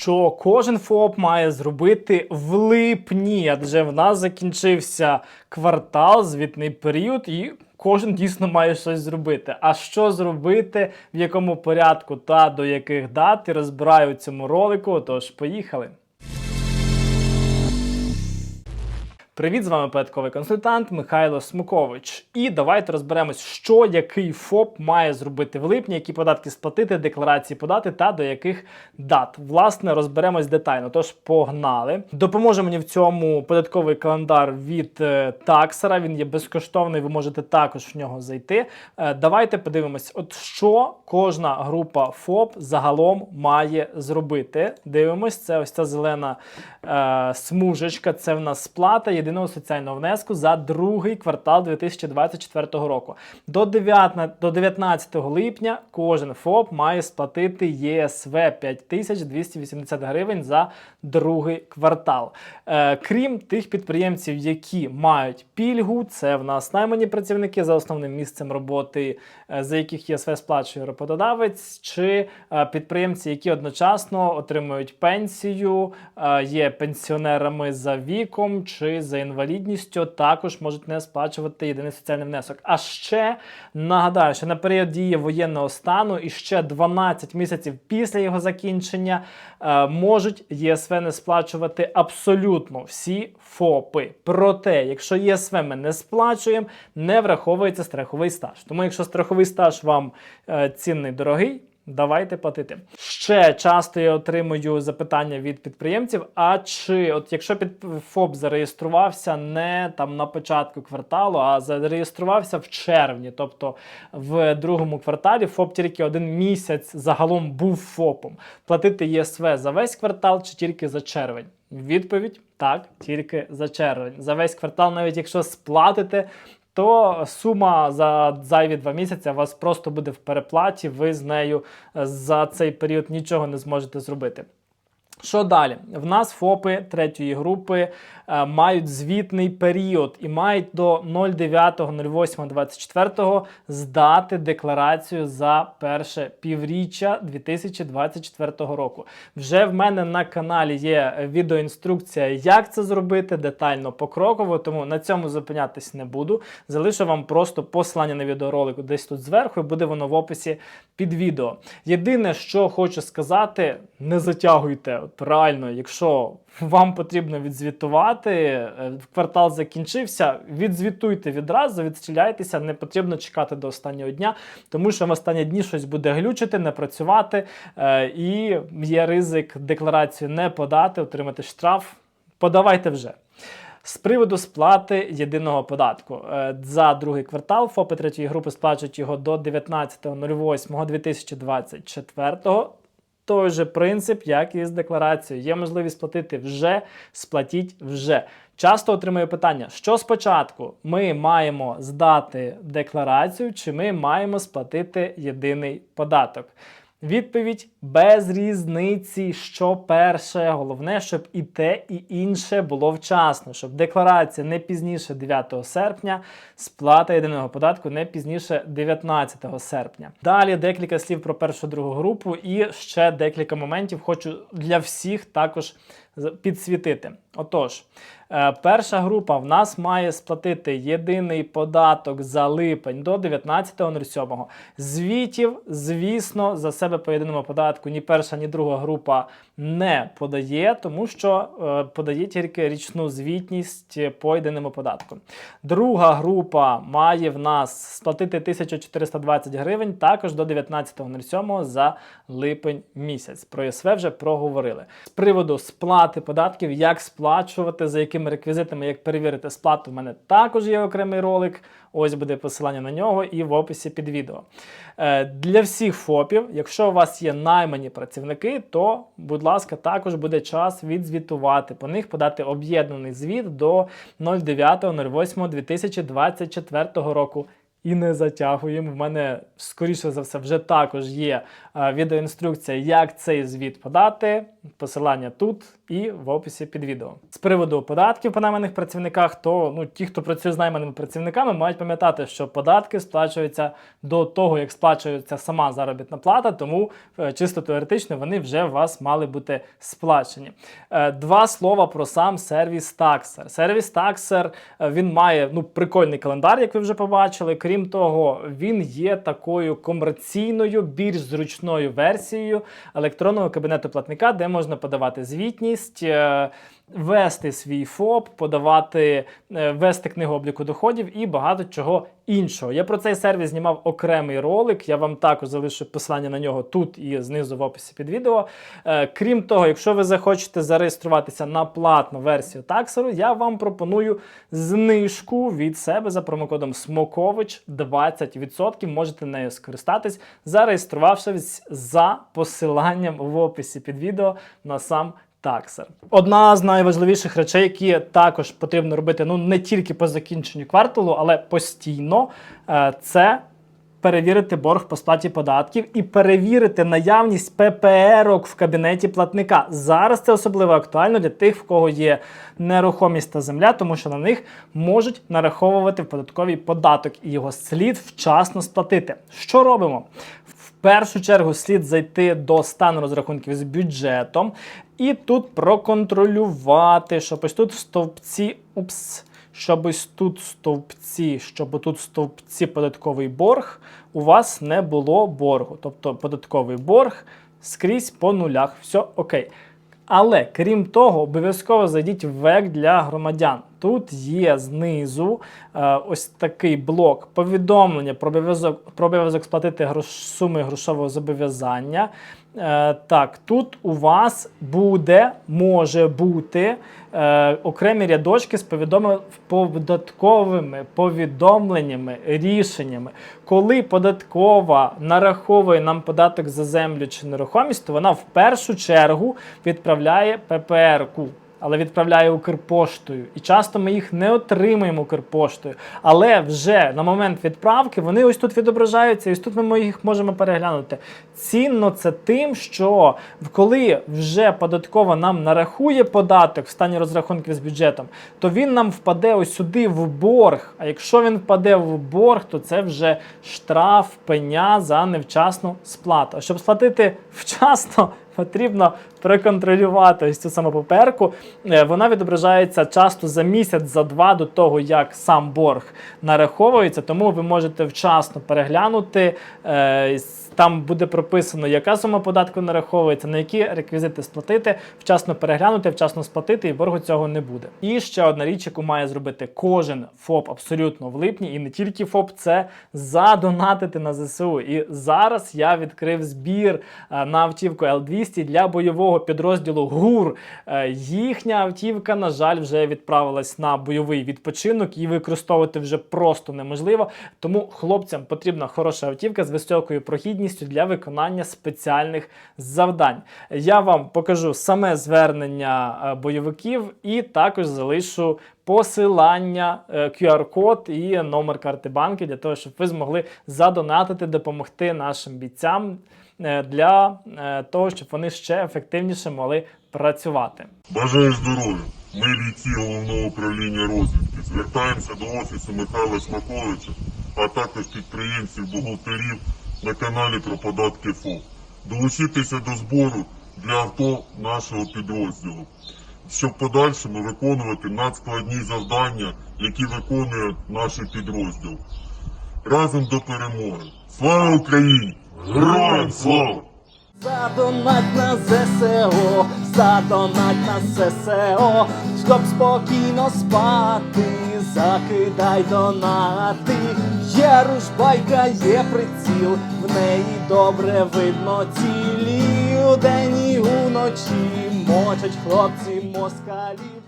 що кожен ФОП має зробити в липні, адже в нас закінчився квартал, звітний період, і кожен дійсно має щось зробити. А що зробити, в якому порядку та до яких дат, і розбираю у цьому ролику. Тож поїхали. Привіт, з вами порядковий консультант Михайло Смукович. І давайте розберемось, що який ФОП має зробити в липні, які податки сплатити, декларації подати та до яких дат. Власне, розберемось детально. Тож погнали. Допоможе мені в цьому податковий календар від е, Таксера. Він є безкоштовний, ви можете також в нього зайти. Е, давайте подивимось, от що кожна група ФОП загалом має зробити. Дивимось, це ось ця зелена е, смужечка. Це в нас сплата єдиного соціального внеску за другий квартал 2024 року. До 9, до 19 липня кожен ФОП має сплатити ЄСВ 5280 гривень за другий квартал. Е, крім тих підприємців, які мають пільгу, це в нас наймані працівники за основним місцем роботи, е, за яких ЄСВ сплачує роботодавець, чи е, підприємці, які одночасно отримують пенсію, е, є пенсіонерами за віком чи за інвалідністю, також можуть не сплачувати єдиний соціальний внесок. А ще нагадаю, що на період дії воєнного стану і ще 12 місяців після його закінчення е, можуть ЄСВ не сплачувати абсолютно всі ФОПи. Проте, якщо ЄСВ ми не сплачуємо, не враховується страховий стаж. Тому, якщо страховий стаж вам е, цінний дорогий. Давайте платити. Ще часто я отримую запитання від підприємців: а чи, от якщо під ФОП зареєструвався не там на початку кварталу, а зареєструвався в червні, тобто в другому кварталі ФОП тільки один місяць загалом був ФОПом. Платити ЄСВ за весь квартал чи тільки за червень? Відповідь так, тільки за червень. За весь квартал, навіть якщо сплатите, то сума за зайві два місяці вас просто буде в переплаті. Ви з нею е, за цей період нічого не зможете зробити. Що далі? В нас ФОПи третьої групи е, мають звітний період і мають до 09.08.24 здати декларацію за перше півріччя 2024 року. Вже в мене на каналі є відеоінструкція, як це зробити детально покроково, тому на цьому зупинятись не буду. Залишу вам просто посилання на відеоролик десь тут зверху, і буде воно в описі під відео. Єдине, що хочу сказати, не затягуйте. Реально, якщо вам потрібно відзвітувати, е, квартал закінчився, відзвітуйте відразу, відстріляйтеся, не потрібно чекати до останнього дня, тому що в останні дні щось буде глючити, не працювати, е, і є ризик декларацію не подати, отримати штраф. Подавайте вже. З приводу сплати єдиного податку Е, за другий квартал ФОПи третьої групи сплачують його до 19.08.2024. Той же принцип, як і з декларацією. Є можливість сплатити вже, сплатіть вже. Часто отримую питання: що спочатку ми маємо здати декларацію, чи ми маємо сплатити єдиний податок? Відповідь без різниці, що перше. Головне, щоб і те, і інше було вчасно, щоб декларація не пізніше 9 серпня, сплата єдиного податку не пізніше 19 серпня. Далі декілька слів про першу другу групу і ще декілька моментів хочу для всіх також підсвітити. Отож, е, перша група в нас має сплатити єдиний податок за липень до 19.07. Звітів, звісно, за себе по єдиному податку ні перша, ні друга група не подає, тому що е, подає тільки річну звітність по єдиному податку. Друга група має в нас сплатити 1420 гривень також до 19.07 за липень місяць. Про ЄСВ вже проговорили. З приводу сплати податків, як сплачувати, за якими реквізитами, як перевірити сплату, в мене також є окремий ролик. Ось буде посилання на нього і в описі під відео. Е, Для всіх ФОПів, якщо у вас є наймані працівники, то, будь ласка, також буде час відзвітувати. По них подати об'єднаний звіт до 09.08.2024 року і не затягуємо. В мене, скоріше за все, вже також є е, відеоінструкція, як цей звіт подати. Посилання тут і в описі під відео. З приводу податків по найманих працівниках, то ну, ті, хто працює з найманими працівниками, мають пам'ятати, що податки сплачуються до того, як сплачується сама заробітна плата, тому е, чисто теоретично вони вже у вас мали бути сплачені. Е, Два слова про сам сервіс Taxer. Сервіс е, він має ну, прикольний календар, як ви вже побачили. Крім того, він є такою комерційною, більш зручною версією електронного кабінету платника, де можна подавати звітність. Е, Вести свій ФОП, подавати, е, вести книгу обліку доходів і багато чого іншого. Я про цей сервіс знімав окремий ролик. Я вам також залишу посилання на нього тут і знизу в описі під відео. Е, Крім того, якщо ви захочете зареєструватися на платну версію таксеру, я вам пропоную знижку від себе за промокодом Смокович 20%. Можете нею скористатись, зареєструвавшись за посиланням в описі під відео на сам таксер. Одна з найважливіших речей, які також потрібно робити ну не тільки по закінченню кварталу, але постійно, е, це перевірити борг по сплаті податків і перевірити наявність ППР в кабінеті платника. Зараз це особливо актуально для тих, в кого є нерухомість та земля, тому що на них можуть нараховувати в податковий податок і його слід вчасно сплатити. Що робимо? Першу чергу слід зайти до стану розрахунків з бюджетом і тут проконтролювати, щоб ось тут в стовпці упс, щоб ось тут стовпці, щоб тут стовпці податковий борг, у вас не було боргу. Тобто податковий борг скрізь по нулях. Все окей. Але крім того, обов'язково зайдіть в ВЕК для громадян. Тут є знизу е, ось такий блок повідомлення про обов'язок, про обов'язок сплатити грош, суми грошового зобов'язання. Е, так, тут у вас буде, може бути е, окремі рядочки з податковими повідомленнями, рішеннями. Коли податкова нараховує нам податок за землю чи нерухомість, то вона в першу чергу відправляє ППР-ку. Але відправляє Укрпоштою. І часто ми їх не отримуємо Укрпоштою. Але вже на момент відправки вони ось тут відображаються, і ось тут ми їх можемо переглянути. Цінно це тим, що коли вже податкова нам нарахує податок в стані розрахунків з бюджетом, то він нам впаде ось сюди в борг. А якщо він впаде в борг, то це вже штраф, пеня за невчасну сплату. А щоб сплатити вчасно, потрібно проконтролювати ось цю саму паперку. Е, Вона відображається часто за місяць, за два до того, як сам борг нараховується, тому ви можете вчасно переглянути. е, Там буде прописано, яка сума податку нараховується, на які реквізити сплатити, вчасно переглянути, вчасно сплатити, і боргу цього не буде. І ще одна річ, яку має зробити кожен ФОП абсолютно в липні, і не тільки ФОП, це задонатити на ЗСУ. І зараз я відкрив збір е, на автівку Л200 для бойового підрозділу ГУР. Е, Їхня автівка, на жаль, вже відправилась на бойовий відпочинок і використовувати вже просто неможливо. Тому хлопцям потрібна хороша автівка з високою прохідністю для виконання спеціальних завдань. Я вам покажу саме звернення е, бойовиків і також залишу посилання, е, QR-код і номер карти банки для того, щоб ви змогли задонатити, допомогти нашим бійцям е, для е, того, щоб вони ще ефективніше могли працювати. Бажаю здоров'я. Ми бійці головного управління розвідки. Звертаємося до офісу Михайла Смаковича, а також підприємців, бухгалтерів на каналі про податки ФОП. Долучитися до збору для авто нашого підрозділу, щоб в подальшому виконувати надскладні завдання, які виконує наш підрозділ. Разом до перемоги. Слава Україні! Героям слава! Задонать на ЗСО, задонать на ЗСО, щоб спокійно спати, закидай донати. Є ружбайка, є приціл, в неї добре видно цілі. Удень і уночі мочать хлопці москалі.